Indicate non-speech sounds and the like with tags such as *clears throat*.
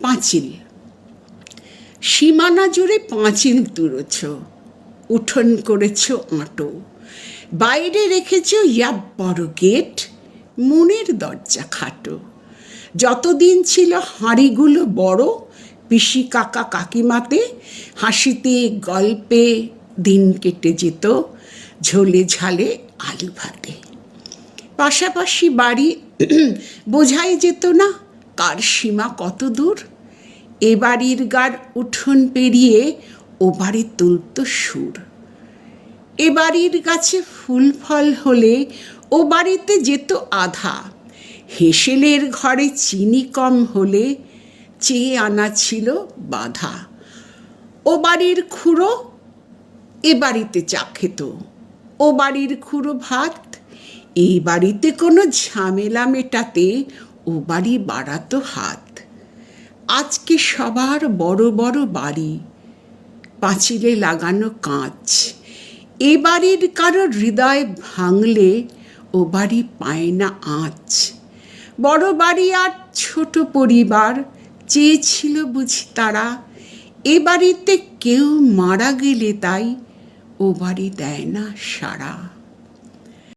পাঁচিল। সীমানা জুড়ে পাঁচিল তুলেছ, উঠোন করেছ আঁটো। বাইরে রেখেছ ইয়াব বড় গেট, মনের দরজা খাটো। যতদিন ছিল হাঁড়িগুলো বড়, পিসি কাকা কাকিমাতে হাসিতে গল্পে দিন কেটে যেত, ঝোলে ঝালে আলু ভাতে। পাশাপাশি বাড়ি *clears throat* বোঝাই যেত না কার সীমা কত দূর? এ বাড়ির গার উঠোন পেরিয়ে ও বাড়ি তুলত সুর। এ বাড়ির গাছে ফুল ফল হলে ও বাড়িতে যেত আধা। হেসেলের ঘরে চিনি কম হলে চেয়ে আনা ছিল বাধা। ও বাড়ির খুঁড়ো এ বাড়িতে চা খেত। ও বাড়ির খুঁড়ো ভাত এই বাড়িতে কোনো ঝামেলা মেটাতে ও বাড়ি বাড়াতো হাত। আজকে সবার বড় বড় বাড়ি। পাঁচিলে লাগানো কাঁচ। এ বাড়ির কারও হৃদয় ভাঙলে ও বাড়ি পায় না আঁচ। বড় বাড়ি আর ছোট পরিবার, চেয়েছিল বুঝি তারা, এ বাড়িতে কেউ মারা গেলে তাই ও বাড়ি দেয় না সাড়া।